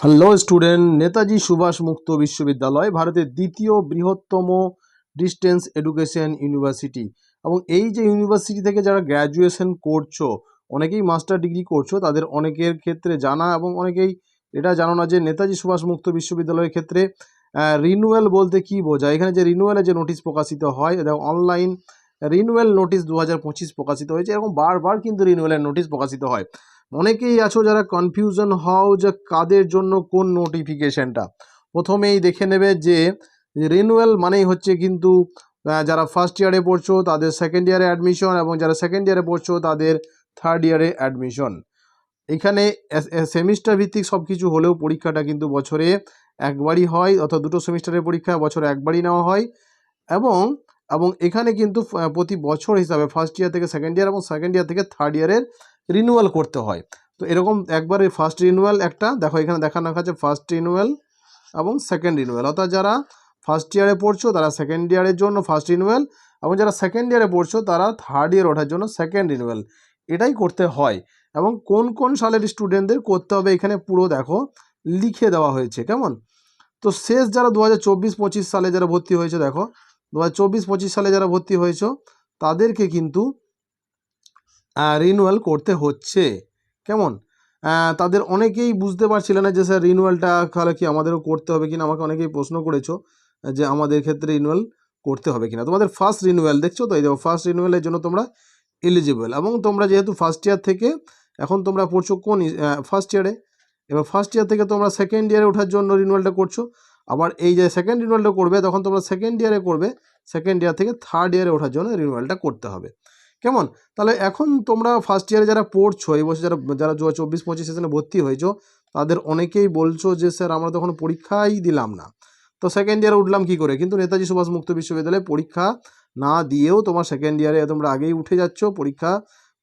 Hello student Netaji Subhash মুক্ত বিশ্ববিদ্যালয় ভারতের দ্বিতীয় বৃহত্তম ডিস্টেন্স এডুকেশন ইউনিভার্সিটি এবং এই যে ইউনিভার্সিটি থেকে যারা গ্র্যাজুয়েশন করছ, অনেকেই মাস্টার ডিগ্রি করছ, তাদের অনেকের ক্ষেত্রে জানা এবং অনেকেই এটা জানো না যে নেতাজি সুভাষ মুক্ত বিশ্ববিদ্যালয়ের ক্ষেত্রে রিনুয়াল বলতে কি বোঝায়? এখানে যে রিনুয়ালের যে নোটিশ প্রকাশিত হয় দেখো অনলাইন রিনুয়াল নোটিশ দু হাজার পঁচিশ প্রকাশিত হয়েছে। এবং বারবার কিন্তু রিনুয়ালের নোটিশ প্রকাশিত হয়। অনেকেই আছো যারা কনফিউশন হও যে কাদের জন্য কোন নোটিফিকেশনটা প্রথমেই দেখে নেবে যে রিনুয়াল মানেই হচ্ছে কিন্তু যারা ফার্স্ট ইয়ারে পড়ছো তাদের সেকেন্ড ইয়ারে অ্যাডমিশন এবং যারা সেকেন্ড ইয়ারে পড়ছো তাদের থার্ড ইয়ারে অ্যাডমিশন এখানে সেমিস্টার ভিত্তিক সব কিছু হলেও পরীক্ষাটা কিন্তু বছরে একবারই হয়, অর্থাৎ দুটো সেমিস্টারের পরীক্ষা বছরে একবারই নেওয়া হয় এবং এবং এখানে কিন্তু প্রতি বছর হিসাবে ফার্স্ট ইয়ার থেকে সেকেন্ড ইয়ার এবং সেকেন্ড ইয়ার থেকে থার্ড ইয়ারের রিনিউয়াল করতে হয়। তো এরকম একবারে ফার্স্ট রিনিউয়াল একটা, দেখো এখানে দেখানো আছে ফার্স্ট রিনিউয়াল এবং সেকেন্ড রিনিউয়াল অর্থাৎ যারা ফার্স্ট ইয়ারে পড়ছো, তারা সেকেন্ড ইয়ারের জন্য ফার্স্ট রিনিউয়াল এবং যারা সেকেন্ড ইয়ারে পড়ছো, তারা থার্ড ইয়ার ওঠার জন্য সেকেন্ড রিনিউয়াল এটাই করতে হয় এবং কোন কোন সালের স্টুডেন্টদের করতে হবে এখানে পুরো দেখো লিখে দেওয়া হয়েছে, কেমন? তো শেষ যারা দু হাজার সালে যারা ভর্তি হয়েছে, দেখো দু হাজার সালে যারা ভর্তি হয়েছো, তাদেরকে কিন্তু রিনুয়াল করতে হচ্ছে। কেমন? তাদের অনেকেই বুঝতে পারছিল না যে, স্যার রিনুয়ালটা তাহলে কি আমাদেরও করতে হবে কিনা? আমাকে অনেকেই প্রশ্ন করেছ, যে, আমাদের ক্ষেত্রে রিনুয়াল করতে হবে কিনা? তোমাদের ফার্স্ট রিনুয়াল দেখছ তো? এই দেখো ফার্স্ট রিনুয়ালের জন্য তোমরা এলিজিবল এবং তোমরা যেহেতু ফার্স্ট ইয়ার থেকে, এখন তোমরা পড়ছো কোন ফার্স্ট ইয়ারে এবার ফার্স্ট ইয়ার থেকে তোমরা সেকেন্ড ইয়ারে ওঠার জন্য রিনুয়ালটা করছ। আবার এই যে সেকেন্ড রিনুয়ালটা করবে, তখন তোমরা সেকেন্ড ইয়ারে করবে সেকেন্ড ইয়ার থেকে থার্ড ইয়ারে ওঠার জন্য রিনুয়ালটা করতে হবে। কেমন? তাহলে এখন তোমরা ফার্স্ট ইয়ারে যারা পড়ছো, এই বছর যারা যারা দু চব্বিশ পঁচিশ সেশনে ভর্তি হয়েছো, তাদের অনেকেই বলছো যে, স্যার, আমরা তখন পরীক্ষাই দিলাম না। তো সেকেন্ড ইয়ারে উঠলাম কি করে? কিন্তু নেতাজি সুভাষ মুক্ত বিশ্ববিদ্যালয়ে পরীক্ষা না দিয়েও তোমার সেকেন্ড ইয়ারে তোমরা আগেই উঠে যাচ্ছ। পরীক্ষা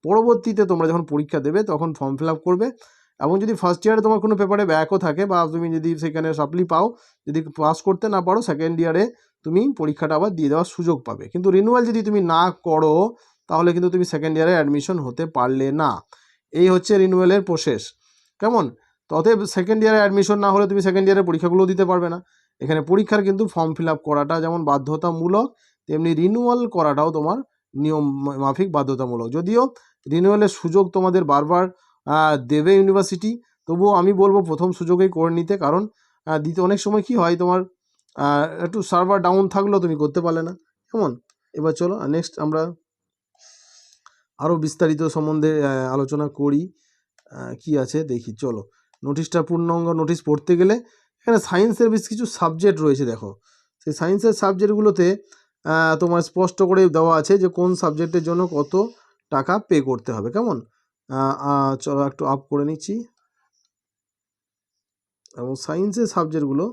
পরবর্তীতে তোমরা যখন পরীক্ষা দেবে, তখন ফর্ম ফিল করবে। এবং যদি ফার্স্ট ইয়ারে তোমার কোনো পেপারে ব্যাকও থাকে, বা তুমি যদি সেখানে সাপ্লি পাও, যদি পাস করতে না পারো সেকেন্ড ইয়ারে তুমি পরীক্ষাটা আবার দিয়ে দেওয়ার সুযোগ পাবে। কিন্তু রিনুয়াল যদি তুমি না করো তাহলে কিন্তু তুমি সেকেন্ড ইয়ারে অ্যাডমিশন হতে পারলে না। এই হচ্ছে রিনুয়ালের প্রসেস কেমন? অতএব সেকেন্ড ইয়ারে অ্যাডমিশন না হলে তুমি সেকেন্ড ইয়ারের পরীক্ষাগুলো দিতে পারবে না। এখানে পরীক্ষার কিন্তু ফর্ম ফিল করাটা যেমন বাধ্যতামূলক, তেমনি রিনুয়াল করাটাও তোমার নিয়ম মাফিক বাধ্যতামূলক। যদিও রিনুয়ালের সুযোগ তোমাদের বারবার দেবে ইউনিভার্সিটি তবুও আমি বলব প্রথম সুযোগেই করে নিতে। কারণ দ্বিতীয়, অনেক সময় কি হয় তোমার একটু সার্ভার ডাউন থাকলেও তুমি করতে পারলে না। কেমন? এবার চলো নেক্সট আমরা আরও বিস্তারিত সম্বন্ধে আলোচনা করি। কি আছে দেখি, চলো। নোটিশটা পূর্ণাঙ্গ, নোটিশ পড়তে গেলে এখানে সায়েন্সের বেশ কিছু সাবজেক্ট রয়েছে, দেখো। সেই সায়েন্সের সাবজেক্টগুলোতে তোমার স্পষ্ট করে দেওয়া আছে যে কোন সাবজেক্টের জন্য কত টাকা পে করতে হবে, কেমন? চলো একটু আপ করে নিচ্ছি। এবং সায়েন্সের সাবজেক্টগুলো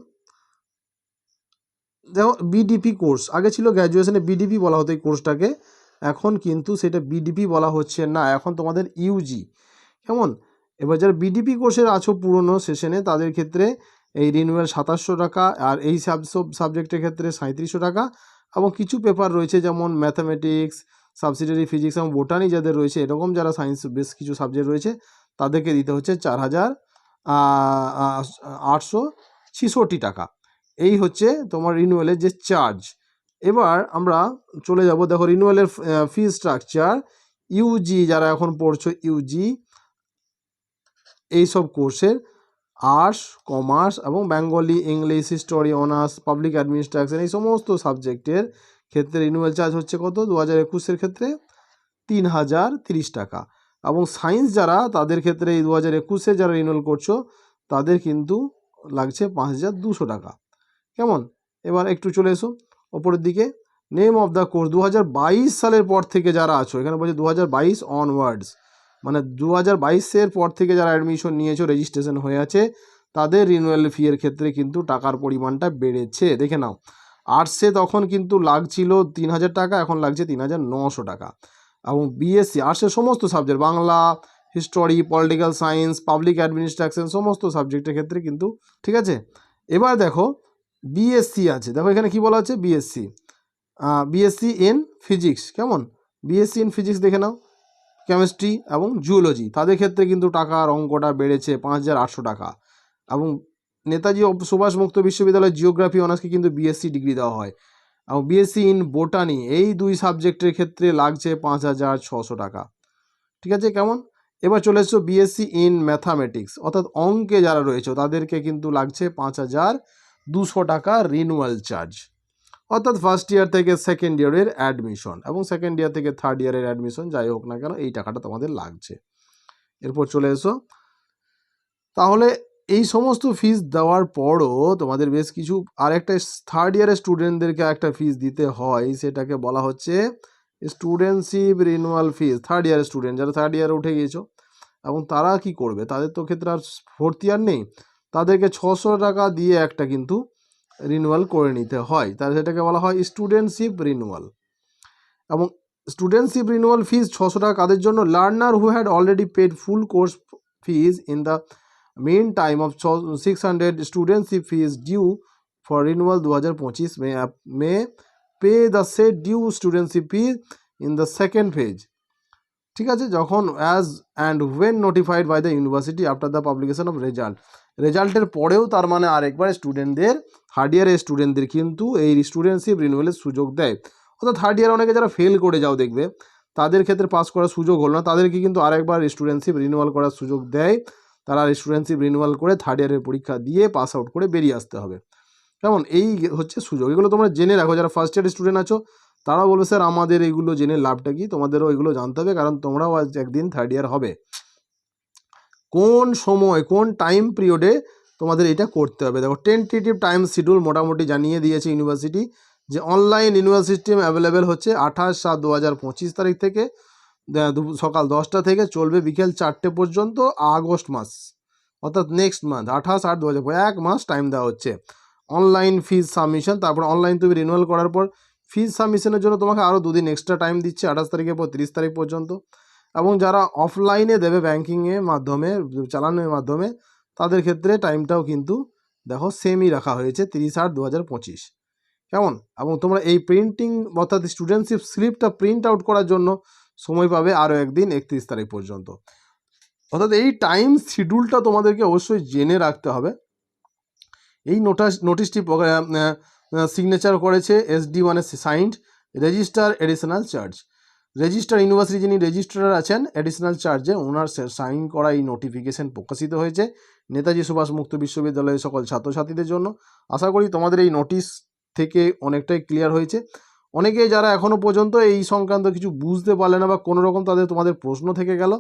দেখো বিডিপি কোর্স আগে ছিল গ্র্যাজুয়েশনে বিডিপি বলা হতো এই কোর্সটাকে এখন কিন্তু সেটা বিডিপি বলা হচ্ছে না, এখন তোমাদের ইউজি কেমন? এবার যারা বিডিপি কোর্সের আছো পুরনো সেশনে তাদের ক্ষেত্রে এই রিনুয়াল সাতাশশো টাকা আর এই সাব সব সাবজেক্টের ক্ষেত্রে সাঁত্রিশশো টাকা এবং কিছু পেপার রয়েছে যেমন ম্যাথামেটিক্স সাবসিডারি ফিজিক্স এবং বোটানি যাদের রয়েছে, এরকম যারা সায়েন্স বেশ কিছু সাবজেক্ট রয়েছে, তাদেরকে দিতে হচ্ছে চার হাজার আটশো ছিষট্টি টাকা। এই হচ্ছে তোমার রিনুয়ালের যে চার্জ এবার আমরা চলে যাব, দেখো রিনুয়ালের ফি স্ট্রাকচার ইউজি যারা এখন পড়ছো ইউজি এই সব কোর্সের আর্টস কমার্স এবং Bengali English history honours public administration এই সমস্ত সাবজেক্টের ক্ষেত্রে রিনুয়াল চার্জ হচ্ছে কত? দু হাজার একুশের ক্ষেত্রে তিন হাজার তিরিশ টাকা। এবং সায়েন্স যারা, তাদের ক্ষেত্রে এই দু হাজার একুশে যারা রিনুয়াল করছ, তাদের কিন্তু লাগছে পাঁচ হাজার দুশো টাকা। কেমন? এবার একটু চলে এসো। ওপরের দিকে। নেম অফ দ্য কোর্স দু হাজার বাইশ সালের পর থেকে যারা আছো, এখানে বলছে দু হাজার বাইশ অনওয়ার্ডস মানে দু হাজার বাইশের পর থেকে যারা অ্যাডমিশন নিয়েছো রেজিস্ট্রেশন হয়ে আছে, তাদের রিনুয়াল ফিয়ের ক্ষেত্রে কিন্তু টাকার পরিমাণটা বেড়েছে। দেখে নাও আর্টসে তখন কিন্তু লাগছিল তিন হাজার টাকা, এখন লাগছে তিন হাজার নশো টাকা। এবং বিএসসি আর্টসের সমস্ত subject Bangla history political science public administration সমস্ত সাবজেক্টের ক্ষেত্রে কিন্তু, ঠিক আছে? এবার দেখো বিএসসি আছে। দেখো এখানে কি বলা আছে বিএসসি বিএসসি ইন ফিজিক্স কেমন? বিএসসি ইন ফিজিক্স দেখে নাও। কেমিস্ট্রি এবং জুওলজি তাদের ক্ষেত্রে কিন্তু টাকার অঙ্কটা বেড়েছে পাঁচ হাজার আটশো টাকা। এবং নেতাজি সুভাষ মুক্ত বিশ্ববিদ্যালয় জিওগ্রাফি অনার্সকে কিন্তু বিএসসি ডিগ্রি দেওয়া হয়। এবং বিএসসি ইন বোটানি এই দুই সাবজেক্টের ক্ষেত্রে লাগছে পাঁচ হাজার ছশো টাকা। ঠিক আছে? কেমন? এবার চলে এসছো বিএসসি ইন ম্যাথামেটিক্স অর্থাৎ অঙ্কে যারা রয়েছে, তাদেরকে কিন্তু লাগছে পাঁচ হাজার দুশো টাকা রিনুয়াল চার্জ অর্থাৎ ফার্স্ট ইয়ার থেকে সেকেন্ড ইয়ারের অ্যাডমিশন এবং সেকেন্ড ইয়ার থেকে থার্ড ইয়ারের অ্যাডমিশন যাই হোক না কেন, এই টাকাটা তোমাদের লাগছে। এরপর চলে এসো। তাহলে এই সমস্ত ফিস দেওয়ার পরও তোমাদের বেশ কিছু আরেকটা থার্ড ইয়ারের স্টুডেন্টদেরকে একটা ফিস দিতে হয়, সেটাকে বলা হচ্ছে স্টুডেন্টশিপ রিনুয়াল ফিস থার্ড ইয়ারের স্টুডেন্ট যারা থার্ড ইয়ারে উঠে গিয়েছো, এবং তারা কি করবে? তাদের তো ক্ষেত্রে আর ফোর্থ ইয়ার নেই। তাদেরকে ছশো টাকা দিয়ে একটা কিন্তু রিনুয়াল করে নিতে হয়। তাহলে সেটাকে বলা হয় স্টুডেন্টশিপ রিনুয়াল এবং স্টুডেন্টশিপ রিনুয়াল ফিজ ছশো টাকা কাদের জন্য? Learner who had already paid full course fees in the mean time of ছ six hundred studentship fees due for renewal দু হাজার পঁচিশ may may pay the set due studentship fees in the second phase ঠিক আছে? যখন as and when notified by the university after the publication of result রেজাল্টের পরেও তার মানে আরেকবার স্টুডেন্টদের থার্ড ইয়ারের স্টুডেন্টদের কিন্তু এই স্টুডেন্টশিপ রিনিউয়ালের সুযোগ দেয়। অর্থাৎ থার্ড ইয়ার অনেকে যারা ফেল করে যাও দেখবে, তাদের ক্ষেত্রে পাস করার সুযোগ হলো না। তাদেরকে কিন্তু আরেকবার স্টুডেন্টশিপ রিনিউয়াল করার সুযোগ দেয়। তারা স্টুডেন্টশিপ রিনুয়াল করে থার্ড ইয়ারের পরীক্ষা দিয়ে পাস আউট করে বেরিয়ে আসতে হবে। কেমন এই হচ্ছে সুযোগ। এগুলো তোমরা জেনে রাখো, যারা ফার্স্ট ইয়ার স্টুডেন্ট আছো তারাও বলবে, স্যার, আমাদের এইগুলো জেনে লাভটা কি? তোমাদেরও এগুলো জানতে হবে, কারণ তোমরাও আজ একদিন থার্ড ইয়ার হবে। কোন সময়, কোন টাইম পিরিয়ডে তোমাদের এটা করতে হবে? দেখো টেন্টেটিভ টাইম শিডিউল মোটামুটি জানিয়ে দিয়েছে ইউনিভার্সিটি যে অনলাইন ইউনিভার্সিটি অ্যাভেলেবেল হচ্ছে আঠাশ সাত দু পঁচিশ তারিখ থেকে সকাল দশটা থেকে চলবে বিকেল চারটে পর্যন্ত, আগস্ট মাস, অর্থাৎ নেক্সট মান্থ আঠাশ আট দু এক মাস টাইম দেওয়া হচ্ছে। অনলাইন ফিজ সাবমিশন তারপর অনলাইন তুমি রিনুয়াল করার পর ফিজ সাবমিশনের জন্য তোমাকে আরও দুদিন এক্সট্রা টাইম দিচ্ছে, আঠাশ তারিখের পর তিরিশ তারিখ পর্যন্ত। এবং যারা অফলাইনে দেবে ব্যাঙ্কিংয়ের মাধ্যমে, চালানোর মাধ্যমে, তাদের ক্ষেত্রে টাইমটাও কিন্তু দেখো সেমই রাখা হয়েছে, তিরিশ আট দু হাজার পঁচিশ। কেমন? এবং তোমরা এই প্রিন্টিং অর্থাৎ স্টুডেন্টশিপ স্লিপটা প্রিন্ট আউট করার জন্য সময় পাবে আরও একদিন, একত্রিশ তারিখ পর্যন্ত। অর্থাৎ এই টাইম শিডিউলটা তোমাদেরকে অবশ্যই জেনে রাখতে হবে। এই নোটাস নোটিশটি সিগনেচার করেছে এসডি মানে signed register additional charge register university যিনি রেজিস্ট্রার আছেন এডিশনাল চার্জে ওনার সাইন করা এই নোটিফিকেশন প্রকাশিত হয়েছে। নেতাজি সুভাষ মুক্ত বিশ্ববিদ্যালয়ের সকল ছাত্রছাত্রীদের জন্য। আশা করি তোমাদের এই নোটিশ থেকে অনেকটাই ক্লিয়ার হয়েছে। অনেকে যারা এখনও পর্যন্ত এই সংক্রান্ত কিছু বুঝতে পারলে না বা কোনো রকম তাদের তোমাদের প্রশ্ন থেকে গেল,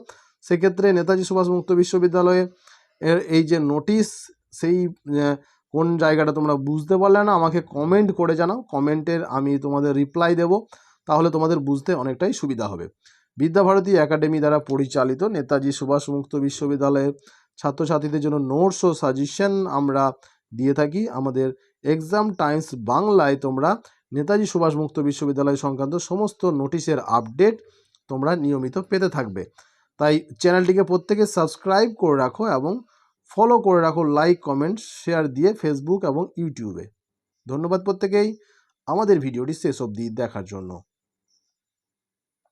সেক্ষেত্রে নেতাজি সুভাষ মুক্ত বিশ্ববিদ্যালয়ে এর এই যে নোটিশ সেই কোন জায়গাটা তোমরা বুঝতে পারলে না, আমাকে কমেন্ট করে জানাও। কমেন্টের আমি তোমাদের রিপ্লাই দেব, তাহলে তোমাদের বুঝতে অনেকটাই সুবিধা হবে। বিদ্যাভারতী একাডেমি দ্বারা পরিচালিত নেতাজি সুভাষ মুক্ত বিশ্ববিদ্যালয়ের ছাত্রছাত্রীদের জন্য নোটস ও সাজেশন আমরা দিয়ে থাকি। আমাদের এক্সাম টাইমস বাংলায় তোমরা নেতাজি সুভাষ মুক্ত বিশ্ববিদ্যালয় সংক্রান্ত সমস্ত নোটিশের আপডেট তোমরা নিয়মিত পেতে থাকবে। তাই চ্যানেলটিকে প্রত্যেকে সাবস্ক্রাইব করে রাখো এবং ফলো করে রাখো লাইক কমেন্ট শেয়ার দিয়ে ফেসবুক এবং ইউটিউবে ধন্যবাদ প্রত্যেকেই। আমাদের ভিডিওটি শেষ অবধি দেখার জন্য।